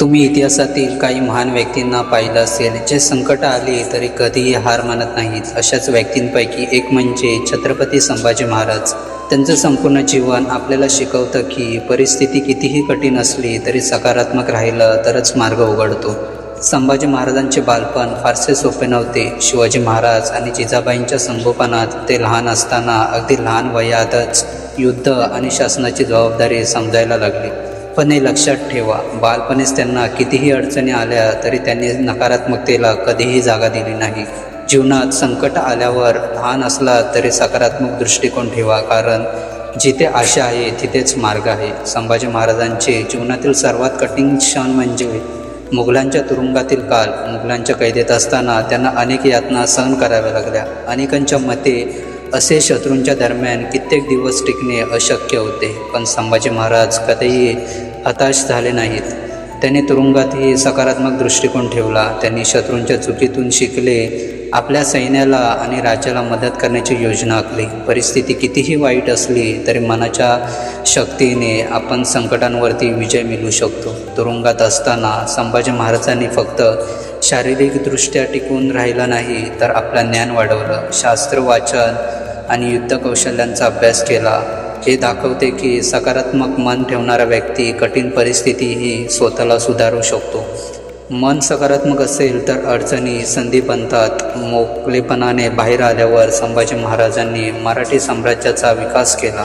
तुम्ही इतिहासातील काही महान व्यक्तींना पाहिलं असेल जे संकट आली तरी कधीही हार मानत नाहीत. अशाच व्यक्तींपैकी एक म्हणजे छत्रपती संभाजी महाराज. त्यांचं संपूर्ण जीवन आपल्याला शिकवतं की परिस्थिती कितीही कठीण असली तरी सकारात्मक राहिलं तरच मार्ग उघडतो. संभाजी महाराजांचे बालपण फारसे सोपे नव्हते. शिवाजी महाराज आणि जिजाबाईंच्या संगोपनात ते लहान असताना अगदी लहान वयातच युद्ध आणि शासनाची जबाबदारी समजायला लागली. पण हे लक्षात ठेवा. बालपणीच त्यांना कितीही अडचणी आल्या तरी त्यांनी नकारात्मकतेला कधीही जागा दिली नाही. जीवनात संकट आल्यावर लहान असला तरी सकारात्मक दृष्टिकोन ठेवा कारण जिथे आशा आहे तिथेच मार्ग आहे. संभाजी महाराजांचे जीवनातील सर्वात कठीण क्षण म्हणजे मुघलांच्या तुरुंगातील काल. मुघलांच्या कैदेत असताना त्यांना अनेक यातना सहन कराव्या लागल्या. अनेकांच्या मते असे शत्रूंच्या दरम्यान कित्येक दिवस टिकणे अशक्य होते. पण संभाजी महाराज कधीही हताश झाले नाहीत. त्यांनी तुरुंगातही सकारात्मक दृष्टिकोन ठेवला. त्यांनी शत्रूंच्या चुकीतून शिकले आपल्या सैन्याला आणि राज्याला मदत करण्याची योजना आखली. परिस्थिती कितीही वाईट असली तरी मनाच्या शक्तीने आपण संकटांवरती विजय मिळवू शकतो. तुरुंगात असताना संभाजी महाराजांनी फक्त शारीरिकदृष्ट्या टिकून राहिला नाही तर आपलं ज्ञान वाढवलं. शास्त्र वाचन आणि युद्ध कौशल्यांचा अभ्यास केला. हे दाखवते की सकारात्मक मन ठेवणारा व्यक्ती कठीण परिस्थितीही स्वतःला सुधारू शकतो. मन सकारात्मक असेल तर अडचणी संधी बनतात. मोकळेपणाने बाहेर आल्यावर संभाजी महाराजांनी मराठी साम्राज्याचा विकास केला.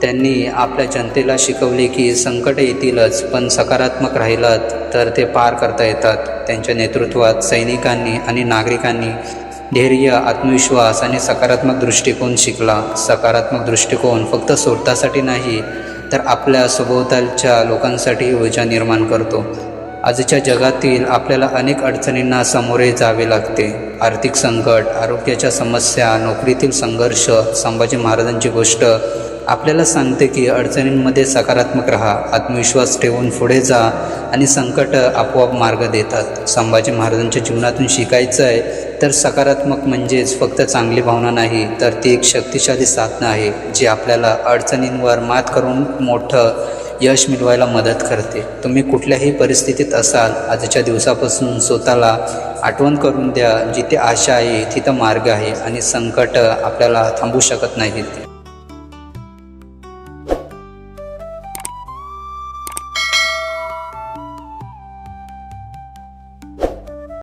त्यांनी आपल्या जनतेला शिकवले की संकट येतीलच पण सकारात्मक राहिलात तर ते पार करता येतात. त्यांच्या नेतृत्वात सैनिकांनी आणि नागरिकांनी धैर्य आत्मविश्वास आणि सकारात्मक दृष्टिकोन शिकला. सकारात्मक दृष्टिकोन फक्त स्वतःसाठी नाही तर आपल्या सभोवतालच्या लोकांसाठी ऊर्जा निर्माण करतो. आजच्या जगातील आपल्याला अनेक अडचणींना सामोरे जावे लागते. आर्थिक संकट आरोग्याच्या समस्या नोकरीतील संघर्ष संभाजी महाराजांची गोष्ट आपल्याला सांगते की अडचणींमध्ये सकारात्मक राहा आत्मविश्वास ठेवून पुढे जा आणि संकट आपोआप मार्ग देतात. संभाजी महाराजांच्या जीवनातून शिकायचं आहे तर सकारात्मक म्हणजेच फक्त चांगली भावना नाही तर ती एक शक्तिशाली साधनं आहे जी आपल्याला अडचणींवर मात करून मोठं यश मिळवायला मदत करते. तुम्ही कुठल्याही परिस्थितीत असाल आजच्या दिवसापासून स्वतःला आठवण करून द्या जिथे आशा आहे तिथं मार्ग आहे आणि संकट आपल्याला थांबू शकत नाहीत.